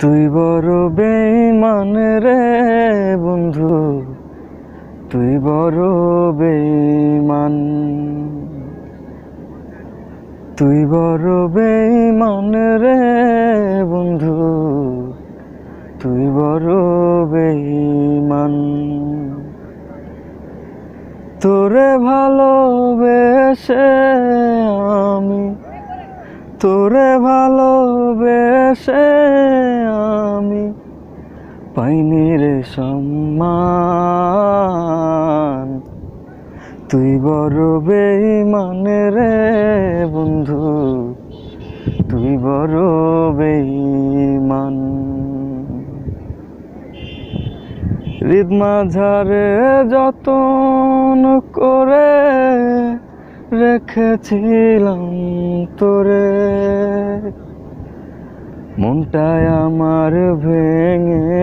তুই বড় বেইমান রে বন্ধু, তুই বড় বেইমান তুই বড় বেইমান রে বন্ধু, তুই বড় বেইমান তোরে ভালোবেসে আমি তোরে ভালোবেসে আমি পাইনি রে সম্মান। তুই বড় বেইমান রে বন্ধু, তুই বড় বেইমান হৃদ মাঝারে যতন করে রেখেছিলাম তোরে। মনটায় আমার ভেঙে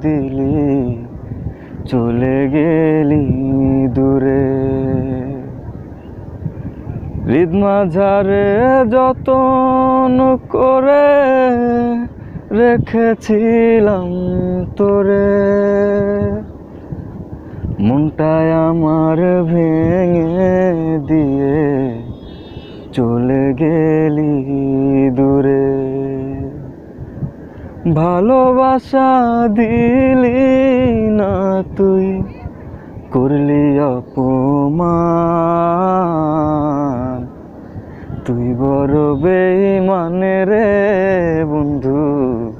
দিলি, চলে গেলি দূরে। হৃদ যতন করে রেখেছিলাম তোরে। মনটায় আমার ভেঙে দিয়ে চলে গেলি দূরে। ভালোবাসা দিলি না তুই, করলি অপমান। তুই বড় বেইমান রে বন্ধু,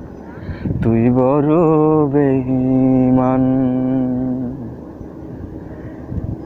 তুই বড়